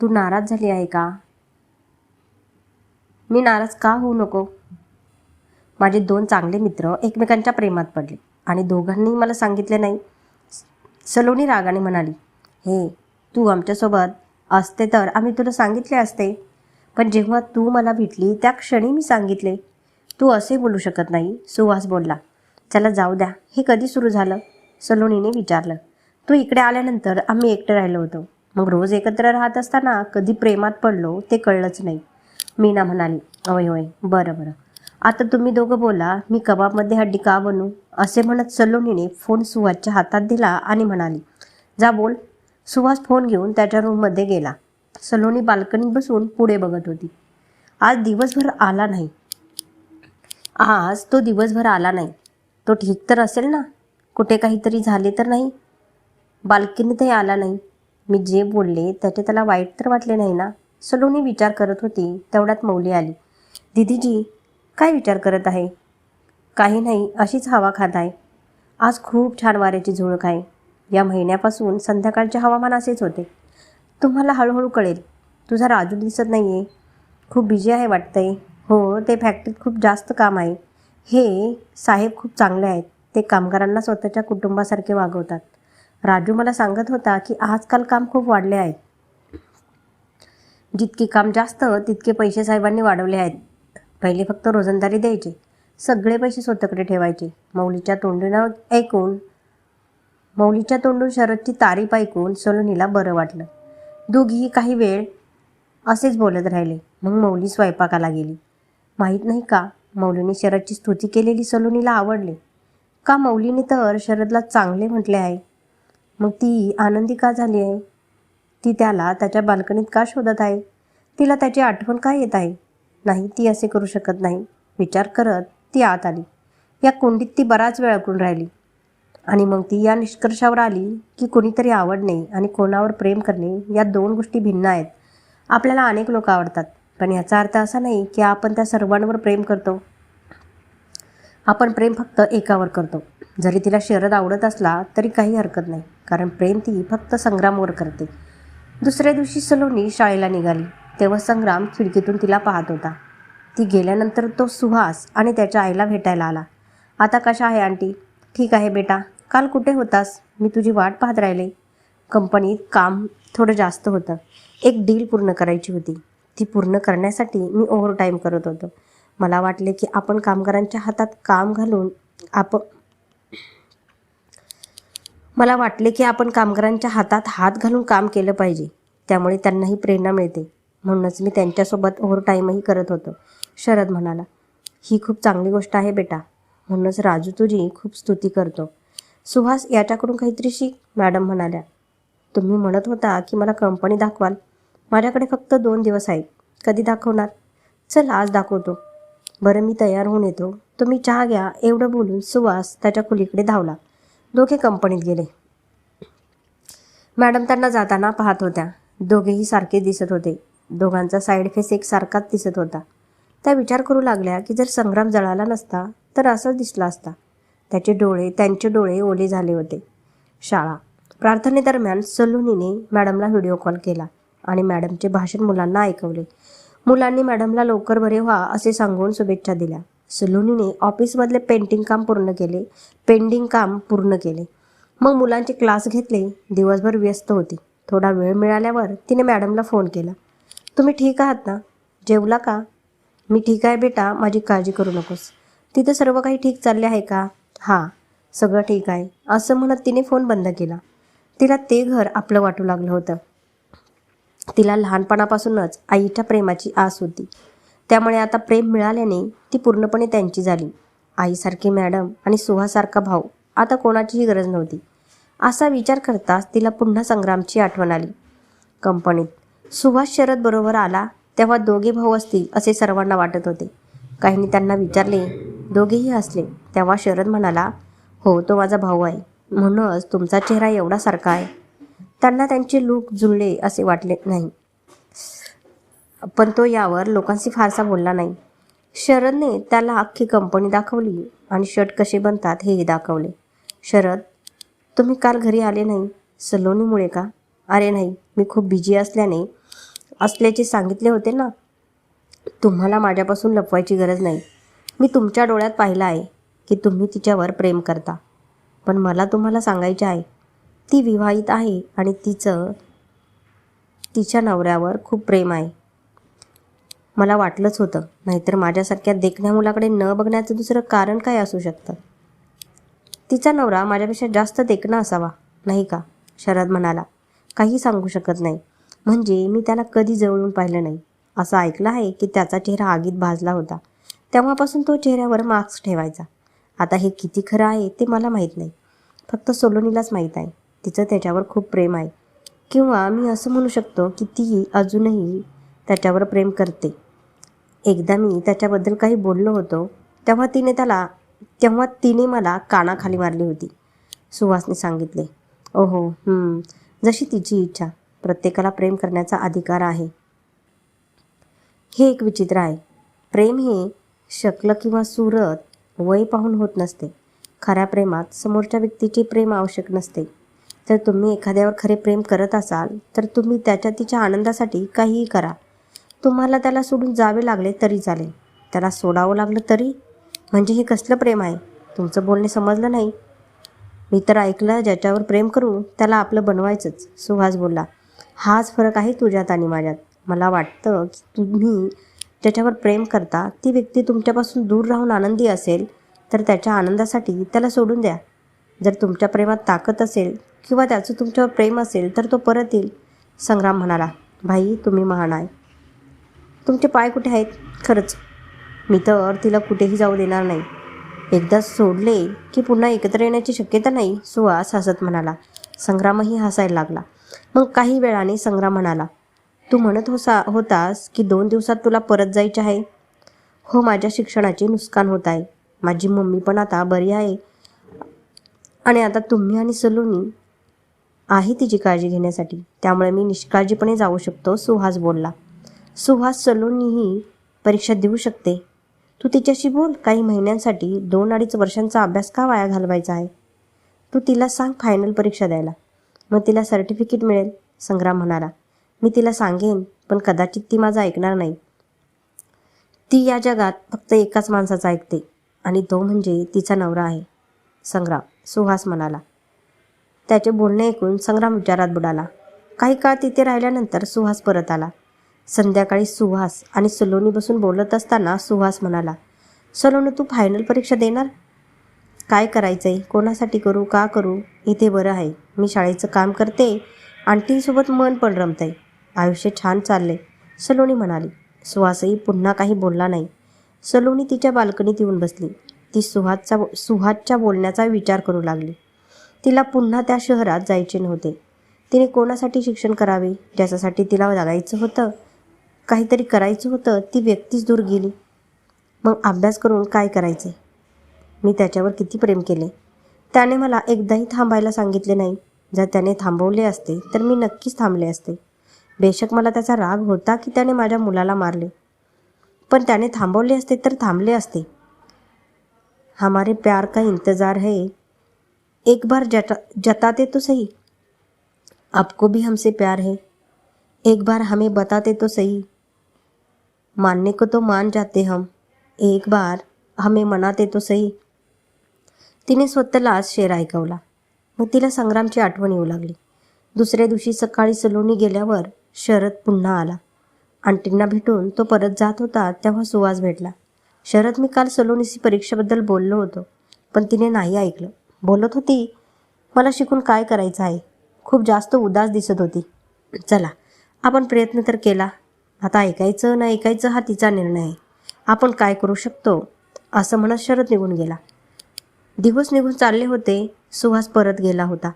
तू नाराज झाली आहे का? मी नाराज का होऊ नको? माझे दोन चांगले मित्र एकमेकांच्या प्रेमात पडले आणि दोघांनी मला सांगितले नाही. सलोनी रागाने म्हणाली हे तू आमच्यासोबत असते तर आम्ही तुला सांगितले असते. पण जेव्हा तू मला भेटली त्या क्षणी मी सांगितले. तू असे बोलू शकत नाही. सुहास बोलला चला जाऊ द्या. हे कधी सुरू झालं? सलोनीने विचारलं तू इकडे आल्यानंतर आम्ही एकटे राहिलो होतो. मग रोज एकत्र राहत असताना कधी प्रेमात पडलो ते कळलंच नाही. मीना म्हणाली होय होय बरं बरं. आता तुम्ही दोघं बोला मी कबाबमध्ये हड्डी का बनू? असे म्हणत सलोनीने फोन सुहासच्या हातात दिला आणि म्हणाली जा बोल. सुहास फोन घेऊन त्याच्या रूममध्ये गेला. सलोनी बाल्कनीत बसून पुढे बघत होती. आज दिवसभर आला नाही. आज तो दिवसभर आला नाही. तो ठीक तर असेल ना? कुठे काहीतरी झाले तर नाही? बाल्कनीतही आला नाही. मी जे बोलले त्याचे त्याला वाईट तर वाटले नाही ना? सलोनी विचार करत होती. तेवढ्यात मौली आली. दिदीजी काय विचार करत आहे? काही नाही अशीच हवा खात आहे. आज खूप छान वाऱ्याची झुळूक आहे. या महिन्यापासून संध्याकाळचे हवामान असेच होते. तुम्हाला हळूहळू कळेल. तुझा राजू दिसत नाही आहे खूप बिझी आहे वाटतंय. हो ते फॅक्टरीत खूप जास्त काम आहे. हे साहेब खूप चांगले आहेत. ते कामगारांना स्वतःच्या कुटुंबासारखे वागवतात. राजू मला सांगत होता की आजकाल काम खूप वाढले आहे. जितके काम जास्त तितके पैसे साहेबांनी वाढवले आहेत. पहिले फक्त रोजंदारी द्यायचे. सगळे पैसे स्वतःकडे ठेवायचे. मौलीच्या तोंडून ऐकून मौलीच्या तोंडून शरदची तारीफ ऐकून सलोनीला बरं वाटलं. दोघीही काही वेळ असेच बोलत राहिले. मग मौली स्वयंपाकाला गेली. माहीत नाही का मौलीने शरदची स्तुती केलेली सलोनीला आवडले. का मौलीने तर शरदला चांगले म्हटले आहे? मग ती आनंदी का झाली आहे? ती त्याला त्याच्या बाल्कनीत का शोधत आहे? तिला त्याची आठवण का येत आहे? नाही ती असे करू शकत नाही. विचार करत ती आत आली. या कुंडीत ती बराच वेळ अडकून राहिली. आणि मग ती या निष्कर्षावर आली की कोणीतरी आवडणे आणि कोणावर प्रेम करणे या दोन गोष्टी भिन्न आहेत. आपल्याला अनेक लोक आवडतात. पण याचा अर्थ असा नाही की आपण त्या सर्वांवर प्रेम करतो. आपण प्रेम फक्त एकावर करतो. जरी तिला शरद आवडत असला तरी काही हरकत नाही. कारण प्रेम ती फक्त संग्रामवर करते. दुसऱ्या दिवशी सलोनी शाळेला निघाली. तेव्हा संग्राम खिडकीतून तिला पाहत होता. ती गेल्यानंतर तो सुहास आणि त्याच्या आईला भेटायला आला. आता कशा आहे आंटी? ठीक आहे बेटा. काल कुठे होतास? मी तुझी वाट पाहत राहिले. कंपनीत काम थोडं जास्त होतं. एक डील पूर्ण करायची होती. ती पूर्ण करण्यासाठी मी ओव्हर टाईम करत होतो. मला वाटले की आपण कामगारांच्या हातात काम घालून आपण मला वाटले की आपण कामगारांच्या हातात हात घालून काम केलं पाहिजे. त्यामुळे त्यांनाही प्रेरणा मिळते. म्हणूनच मी त्यांच्यासोबत ओव्हर टाईमही करत होतो. शरद म्हणाला ही खूप चांगली गोष्ट आहे बेटा. म्हणूनच राजू तुझी खूप स्तुती करतो. सुहास याच्याकडून काहीतरी शिक. मॅडम म्हणाल्या तुम्ही म्हणत होता की मला कंपनी दाखवाल. माझ्याकडे फक्त दोन दिवस आहेत. कधी दाखवणार? चल आज दाखवतो. बरं मी तयार होऊन येतो. तुम्ही चहा घ्या. एवढं बोलून सुहास त्याच्या खोलीकडे धावला. दोघे कंपनीत गेले. मॅडम त्यांना जाताना पाहत होत्या. दोघेही सारखे दिसत होते. दोघांचा साईड फेस एकसारखाच दिसत होता. त्या विचार करू लागल्या की जर संग्राम जळाला नसता तर असंच दिसला असता. त्याचे डोळे त्यांचे डोळे ओले झाले होते. शाळा. प्रार्थनेदरम्यान सलोनीने मॅडमला व्हिडिओ कॉल केला आणि मॅडमचे भाषण मुलांना ऐकवले. मुलांनी मॅडमला लवकर बरे व्हा असे सांगून शुभेच्छा दिल्या. सलोनीने ऑफिसमधले पेंटिंग काम पूर्ण केले पेंडिंग काम पूर्ण केले. मग मुलांचे क्लास घेतले दिवसभर व्यस्त होती. थोडा वेळ मिळाल्यावर तिने मॅडमला फोन केला. तुम्ही ठीक आहात ना? जेवला का? मी ठीक आहे बेटा माझी काळजी करू नकोस. तिथं सर्व काही ठीक चालले आहे का? हां सगळं ठीक आहे असं म्हणत तिने फोन बंद केला. तिला ते घर आपलं वाटू लागलं होतं. तिला लहानपणापासूनच आईच्या प्रेमाची आस होती. त्यामुळे आता प्रेम मिळाल्याने ती पूर्णपणे त्यांची झाली. आईसारखी मॅडम आणि सुहासारखा भाऊ. आता कोणाचीही गरज नव्हती. असा विचार करताच तिला पुन्हा संग्रामची आठवण आली. कंपनीत सुहास शरद बरोबर आला तेव्हा दोघे भाऊ असतील असे सर्वांना वाटत होते. काहींनी त्यांना विचारले दोघेही हसले तेव्हा शरद म्हणाला हो तो माझा भाऊ आहे. म्हणूनच तुमचा चेहरा एवढा सारखा आहे. त्यांना त्यांचे लूक जुळले असे वाटले नाही. पण तो यावर लोकांशी फारसा बोलला नाही. शरदने त्याला अख्खी कंपनी दाखवली आणि शर्ट कसे बनतात हेही दाखवले. शरद तुम्ही काल घरी आले नाही? सलोनीमुळे का? अरे नाही मी खूप बिझी असल्याने असल्याचे सांगितले होते ना. तुम्हाला माझ्यापासून लपवायची गरज नाही. मी तुमच्या डोळ्यात पाहिलं आहे की तुम्ही तिच्यावर प्रेम करता. पण मला तुम्हाला सांगायचे आहे. ती विवाहित आहे आणि तिचं तिच्या नवऱ्यावर खूप प्रेम आहे. मला वाटलंच होतं. नाहीतर माझ्यासारख्या देखण्या मुलाकडे न बघण्याचं दुसरं कारण काय असू शकतं? तिचा नवरा माझ्यापेक्षा जास्त देखणा असावा नाही का? शरद म्हणाला. काही सांगू शकत नाही. म्हणजे मी त्याला कधी जवळून पाहिलं नाही. असं ऐकलं आहे की त्याचा चेहरा आगीत भाजला होता. तेव्हापासून तो चेहऱ्यावर मास्क ठेवायचा. आता हे किती खरं आहे ते मला माहीत नाही. फक्त सोलोनीलाच माहीत आहे. तिचं त्याच्यावर खूप प्रेम आहे. किंवा मी असं म्हणू शकतो की ती अजूनही त्याच्यावर प्रेम करते. एकदा मी त्याच्याबद्दल काही बोललो होतो तेव्हा तिने त्याला तेव्हा तिने मला कानाखाली मारली होती. सुहासने सांगितले ओहो जशी तिची इच्छा प्रत्येकाला प्रेम करण्याचा अधिकार आहे. हे एक विचित्र आहे. प्रेम हे शक्ल किंवा सुरत वय पाहून होत नसते. खऱ्या प्रेमात समोरच्या व्यक्तीचे प्रेम आवश्यक नसते. तर तुम्ही एखाद्यावर खरे प्रेम करत असाल तर तुम्ही त्याच्या तिच्या आनंदासाठी काहीही करा. तुम्हाला त्याला सोडून जावे लागले तरी चालेल. त्याला सोडावं लागलं तरी? म्हणजे हे कसलं प्रेम आहे? तुमचं बोलणे समजलं नाही? मी तर ऐकलं ज्याच्यावर प्रेम करू त्याला आपलं बनवायचंच. सुहास बोलला हाच फरक आहे तुझ्यात आणि माझ्यात. मला वाटतं की तुम्ही ज्याच्यावर प्रेम करता ती व्यक्ती तुमच्यापासून दूर राहून आनंदी असेल तर त्याच्या आनंदासाठी त्याला सोडून द्या. जर तुमच्या प्रेमात ताकद असेल किंवा त्याचं तुमच्यावर प्रेम असेल तर तो परत येईल. संग्राम म्हणाला भाई तुम्ही महान आहे. तुमचे पाय कुठे आहेत? खरंच. मी तर तिला कुठेही जाऊ देणार नाही. एकदा सोडले की पुन्हा एकत्र येण्याची शक्यता नाही सुहास हसत म्हणाला. संग्रामही हसायला लागला. मग काही वेळाने संग्राम म्हणाला तू म्हणत होसा होतास की दोन दिवसात तुला परत जायचे आहे? हो माझ्या शिक्षणाचे नुकसान होत आहे. माझी मम्मी पण आता बरी आहे. आणि आता तुम्ही आणि सलोनी आहे तिची काळजी घेण्यासाठी. त्यामुळे मी निष्काळजीपणे जाऊ शकतो सुहास बोलला. सुहास सलोनीही परीक्षा देऊ शकते. तू तिच्याशी बोल काही महिन्यांसाठी दोन अडीच वर्षांचा अभ्यास का वाया घालवायचा आहे? तू तिला सांग फायनल परीक्षा द्यायला. मग तिला सर्टिफिकेट मिळेल संग्राम म्हणाला. मी तिला सांगेन पण कदाचित ती माझं ऐकणार नाही. ती या जगात फक्त एकाच माणसाचा ऐकते आणि तो म्हणजे तिचा नवरा आहे संग्राम सुहास म्हणाला. त्याचे बोलणे ऐकून संग्राम विचारात बुडाला. काही काळ तिथे राहिल्यानंतर सुहास परत आला. संध्याकाळी सुहास आणि सलोनी बसून बोलत असताना सुहास म्हणाला सलोनी तू फायनल परीक्षा देणार? काय करायचं आहे कोणासाठी करू? का करू? इथे बरं आहे. मी शाळेचं काम करते. आणखीसोबत मन पण रमतंय. आयुष्य छान चालले सलोनी म्हणाली. सुहासही पुन्हा काही बोलला नाही. सलोनी तिच्या बाल्कनीत येऊन बसली. ती सुहासचा सुहासच्या बोलण्याचा विचार करू लागली. तिला पुन्हा त्या शहरात जायचे नव्हते. तिने कोणासाठी शिक्षण करावे? ज्याच्यासाठी तिला जगायचं होतं? काहीतरी करायचं होतं ती व्यक्तीच दूर गेली. मग अभ्यास करून काय करायचे? मी त्याच्यावर किती प्रेम केले? त्याने मला एकदाही थांबायला सांगितले नाही. जर त्याने थांबवले असते तर मी नक्कीच थांबले असते. बेशक मला त्याचा राग होता की त्याने माझ्या मुलाला मारले. पण त्याने थांबवले असते तर थांबले असते. हमारे प्यार का इंतज़ार है? एक बार जता जताते तो सही। आपको भी हमसे प्यार है। एक बार हमें बताते तो सही। मानने को तो मान जाते हम। एक बार हमें मनाते तो सही। तिने स्वतःलाच शेर ऐकवला. मग तिला संग्रामची आठवण येऊ लागली. दुसऱ्या दिवशी सकाळी सलोनी गेल्यावर शरद पुन्हा आला. आंटींना भेटून तो परत जात होता तेव्हा सुवास भेटला. शरद मी काल सलोनीशी परीक्षेबद्दल बोललो होतो पण तिने नाही ऐकलं. बोलत होती मला शिकून काय करायचं आहे? खूप जास्त उदास दिसत होती. चला आपण प्रयत्न तर केला. आता ऐकायचं ना ऐकायचं हा तिचा निर्णय. आहे आपण काय करू शकतो? असं म्हणत शरद निघून गेला. दिवस निघून चालले होते. सुहास परत गेला होता.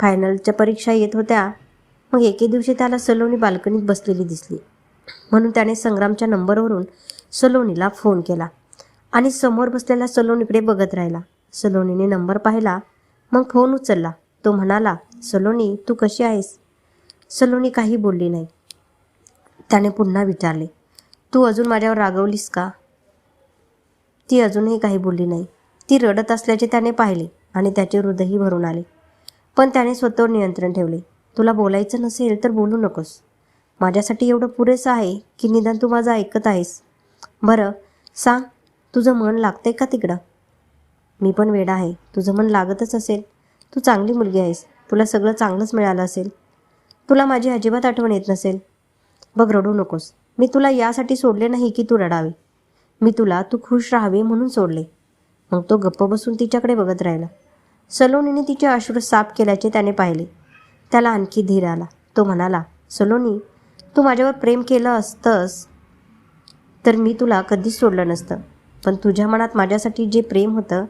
फायनलच्या परीक्षा येत होत्या. मग एके दिवशी त्याला सलोनी बाल्कनीत बसलेली दिसली. म्हणून त्याने संग्रामच्या नंबरवरून सलोनीला फोन केला आणि समोर बसलेल्या सलोनीकडे बघत राहिला. सलोनीने नंबर पाहिला. मग फोन उचलला. तो म्हणाला सलोनी तू कशी आहेस? सलोनी काही बोलली नाही. त्याने पुन्हा विचारले तू अजून माझ्यावर रागवलीस का? ती अजूनही काही बोलली नाही. ती रडत असल्याचे त्याने पाहिले आणि त्याचे हृदयही भरून आले. पण त्याने स्वतःवर नियंत्रण ठेवले. तुला बोलायचं नसेल तर बोलू नकोस. माझ्यासाठी एवढं पुरेसं आहे की निदान तू माझं ऐकत आहेस. बरं सांग तुझं मन लागतंय का तिकडं? मी पण वेडा आहे. तुझं मन लागतच असेल. तू चांगली मुलगी आहेस. तुला सगळं चांगलंच मिळालं असेल. तुला माझी अजिबात आठवण येत नसेल. बघ रडू नकोस. मी तुला यासाठी सोडले नाही की तू रडावे. मी तुला तू खुश राहावी म्हणून सोडले. मग तो गप्प बसून तिच्याकडे बघत राहिला. सलोनीने तिचे अश्रू साफ केल्याचे त्याने पाहिले. त्याला आणखी धीर आला. तो म्हणाला सलोनी तू माझ्यावर प्रेम केलं असतंस तर मी तुला कधीच सोडलं नसतं. पण तुझ्या मनात माझ्यासाठी जे प्रेम होतं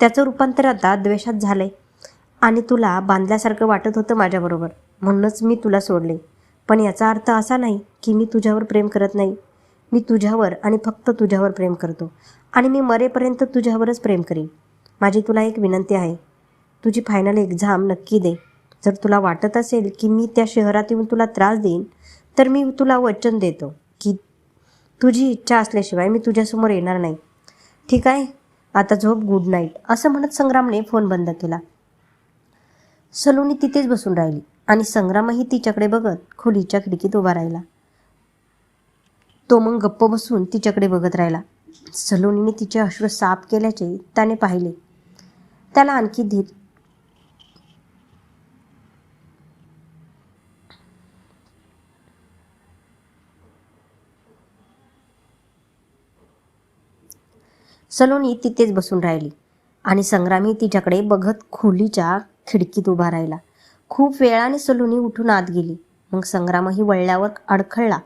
त्याचं रूपांतर आता द्वेषात झालंय. आणि तुला बांधल्यासारखं वाटत होतं माझ्याबरोबर. म्हणूनच मी तुला सोडले. पण याचा अर्थ असा नाही की मी तुझ्यावर प्रेम करत नाही. मी तुझ्यावर आणि फक्त तुझ्यावर प्रेम करतो. आणि मी मरेपर्यंत तुझ्यावरच प्रेम करीन. माझी तुला एक विनंती आहे. तुझी फायनल एक्झाम नक्की दे. जर तुला वाटत असेल की मी त्या शहरात येऊन तुला त्रास देईन तर मी तुला वचन देतो की तुझी इच्छा असल्याशिवाय मी तुझ्यासमोर येणार नाही. ठीक आहे? आता झोप गुड नाईट असं म्हणत संग्रामने फोन बंद केला. सलोनी तिथेच बसून राहिली. आणि संग्रामही तिच्याकडे बघत खोलीच्या खिडकीत उभा राहिला. तो मग गप्प बसून तिच्याकडे बघत राहिला. सलोनीने तिचे अश्रू साफ केल्याचे त्याने पाहिले. त्याला आणखी धीर सलोनी तिथेच बसून राहिली आणि संग्रामी तिच्याकडे बघत खोलीच्या खिडकीत उभा राहिला. खूप वेळाने सलोनी उठून आत गेली. मग संग्रामही वळल्यावर अडखळला.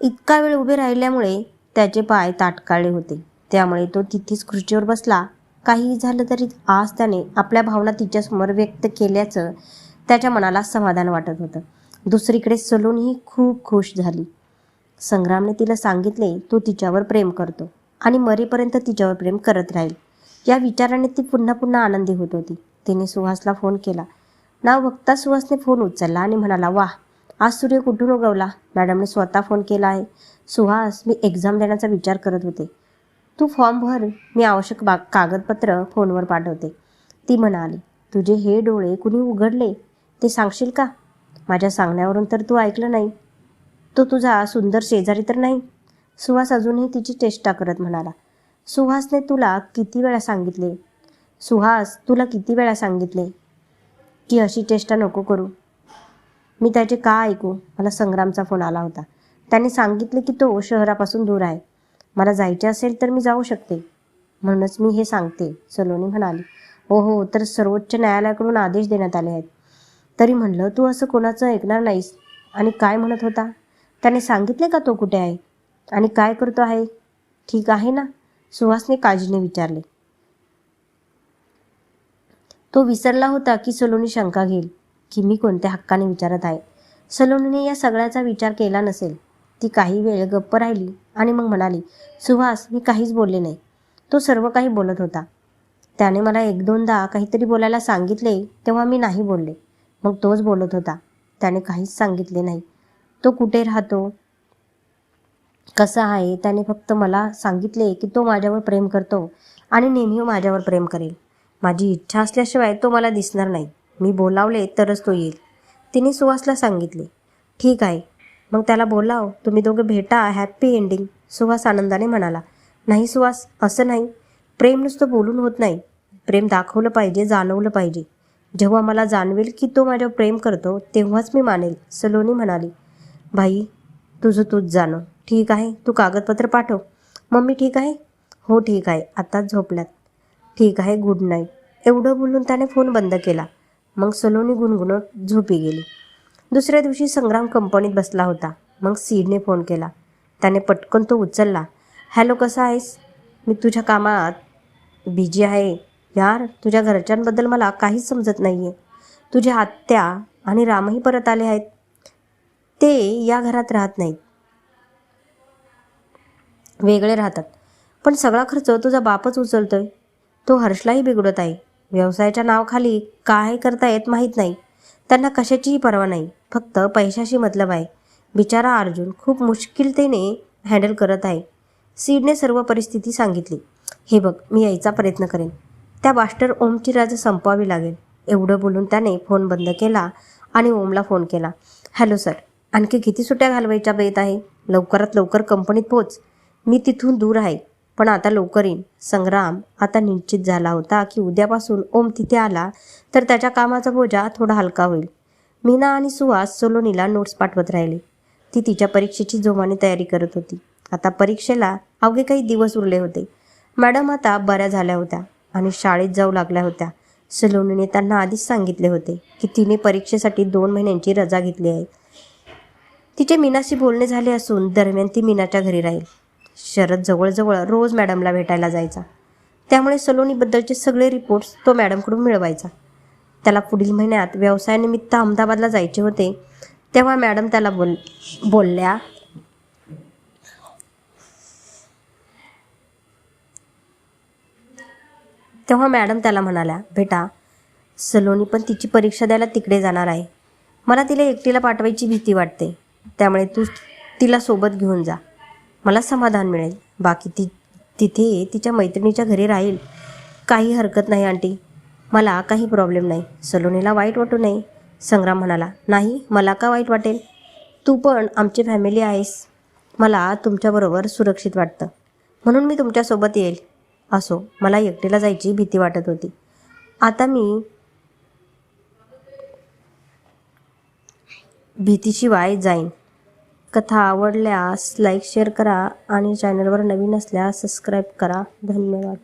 इतका वेळ उभे राहिल्यामुळे त्याचे पाय ताटकाळले होते. त्यामुळे तो तिथेच खुर्चीवर बसला. काहीही झालं तरी आज त्याने आपल्या भावना तिच्यासमोर व्यक्त केल्याचं त्याच्या मनाला समाधान वाटत होतं. दुसरीकडे सलोनीही खूप खुश झाली. संग्रामने तिला सांगितले तो तिच्यावर प्रेम करतो आणि मरेपर्यंत तिच्यावर प्रेम करत राहील. या विचाराने ती पुन्हा पुन्हा आनंदी होत होती. तिने सुहासला फोन केला. नाव बघता सुहासने फोन उचलला आणि म्हणाला वाह आज सूर्य कुठून उगवला? मॅडमने स्वतः फोन केला आहे. सुहास मी एक्झाम देण्याचा विचार करत होते. तू फॉर्म भर मी आवश्यक बा कागदपत्र फोनवर पाठवते. ती म्हणाली तुझे हे डोळे कुणी उघडले? ते सांगशील का? माझ्या सांगण्यावरून तर तू ऐकलं नाही. तो तुझा सुंदर शेजारी तर नाही. सुहास अजूनही तिची चेष्टा करत म्हणाला सुहासने तुला किती वेळा सांगितले? सुहास तुला किती वेळा सांगितले? की अशी चेष्टा नको करू. मी त्याचे का ऐकू? मला संग्रामचा फोन आला होता. त्याने सांगितले की तो शहरापासून दूर आहे. मला जायचे असेल तर मी जाऊ शकते. म्हणूनच मी हे सांगते सलोनी म्हणाली. हो हो तर सर्वोच्च न्यायालयाकडून आदेश देण्यात आले आहेत. तरी म्हणलं तू असं कोणाचं ऐकणार नाहीस? आणि काय म्हणत होता? त्याने सांगितले का तो कुठे आहे? आणि काय करतो आहे? ठीक आहे ना? सुहासने काळजीने विचारले. तो विसरला होता की सलोनी शंका घेईल की मी कोणत्या हक्काने विचारत आहे. सलोनीने या सगळ्याचा विचार केला नसेल. ती काही वेळ गप्प राहिली आणि मग म्हणाली सुहास मी काहीच बोलले नाही. तो सर्व काही बोलत होता. त्याने मला एक दोनदा काहीतरी बोलायला सांगितले तेव्हा मी नाही बोलले. मग तोच बोलत होता. त्याने काहीच सांगितले नाही. तो कुठे राहतो? कसा आहे? त्याने फक्त मला सांगितले की तो माझ्यावर प्रेम करतो आणि नेहमी माझ्यावर प्रेम करेल. माझी इच्छा असल्याशिवाय तो मला दिसणार नाही. मी बोलावले तरच तो येईल. तिने सुहासला सांगितले ठीक आहे. मग त्याला बोलाव. तुम्ही दोघे भेटा. हॅप्पी एंडिंग सुहास आनंदाने म्हणाला नाही सुहास असं नाही. प्रेम नुसतं बोलून होत नाही. प्रेम दाखवलं पाहिजे जाणवलं पाहिजे. जेव्हा मला जाणवेल की तो माझ्यावर प्रेम करतो तेव्हाच मी मानेल. सलोनी म्हणाली भाई तुझं तूच जाणव ठीक आहे. तू कागदपत्र पाठव. मम्मी ठीक आहे? हो ठीक आहे. आताच झोपल्यात. ठीक आहे गुड नाईट एवढं बोलून त्याने फोन बंद केला. मग सलोनी गुणगुणत झोपी गेली. दुसऱ्या दिवशी संग्राम कंपनीत बसला होता. मग सीडने फोन केला. त्याने पटकन तो उचलला. हॅलो कसा आहेस? मी तुझ्या कामात बिजी आहे. यार तुझ्या घरच्यांबद्दल मला काहीच समजत नाही आहे तुझ्या आत्या आणि रामही परत आले आहेत. ते या घरात राहत नाहीत. वेगळे राहतात. पण सगळा खर्च तुझा बापच उचलतोय. तो हर्षलाही बिघडत आहे. व्यवसायाच्या नावाखाली काय करता येत माहीत नाही. त्यांना कशाचीही पर्वा नाही. फक्त पैशाशी मतलब आहे. बिचारा अर्जुन खूप मुश्किलतेने हँडल करत आहे. सीडने सर्व परिस्थिती सांगितली. हे बघ मी यायचा प्रयत्न करेन. त्या मास्टर ओमची राज संपवावी लागेल. एवढं बोलून त्याने फोन बंद केला आणि ओमला फोन केला. हॅलो सर आणखी किती सुट्ट्या घालवायच्या बेत आहे? लवकरात लवकर कंपनीत पोच. मी तिथून दूर आहे. पण आता लवकर येईन. संग्राम आता निश्चित झाला होता की उद्यापासून ओम तिथे आला तर त्याच्या कामाचा बोजा थोडा हलका होईल. मीना आणि सुहास सोलोनीला नोट्स पाठवत राहिले. ती तिच्या परीक्षेची जोमाने तयारी करत होती. आता परीक्षेला अवघे काही दिवस उरले होते. मॅडम आता बऱ्या झाल्या होत्या आणि शाळेत जाऊ लागल्या होत्या. सलोनीने त्यांना आधीच सांगितले होते की तिने परीक्षेसाठी दोन महिन्यांची रजा घेतली आहे. तिचे मीनाशी बोलणे झाले असून दरम्यान ती मीनाच्या घरी राहील. शरद जवळजवळ रोज मॅडमला भेटायला जायचा. त्यामुळे सलोनीबद्दलचे सगळे रिपोर्ट्स तो मॅडमकडून मिळवायचा. त्याला पुढील महिन्यात व्यवसायानिमित्त अहमदाबादला जायचे होते तेव्हा मॅडम त्याला बोल बोलल्या तेव्हा मॅडम त्याला म्हणाल्या बेटा सलोनी पण तिची परीक्षा द्यायला तिकडे जाणार आहे. मला तिला एकटीला पाठवायची भीती वाटते. त्यामुळे तू तिला सोबत घेऊन जा. मला समाधान मिळेल. बाकी ती तिथे तिच्या मैत्रिणीच्या घरी राहील. काही हरकत नाही आंटी. मला काही प्रॉब्लेम नाही. सलोनीला वाईट वाटू नये. संग्राम म्हणाला नाही मला का वाईट वाटेल? तू पण आमची फॅमिली आहेस. मला तुमच्याबरोबर सुरक्षित वाटतं. म्हणून मी तुमच्यासोबत येईल. असो मला एकटीला जायची भीती वाटत होती. आता मी भीतीशिवाय जाईन. कथा आवडल्यास लाईक शेअर करा आणि चॅनलवर नवीन असल्यास सबस्क्राईब करा. धन्यवाद.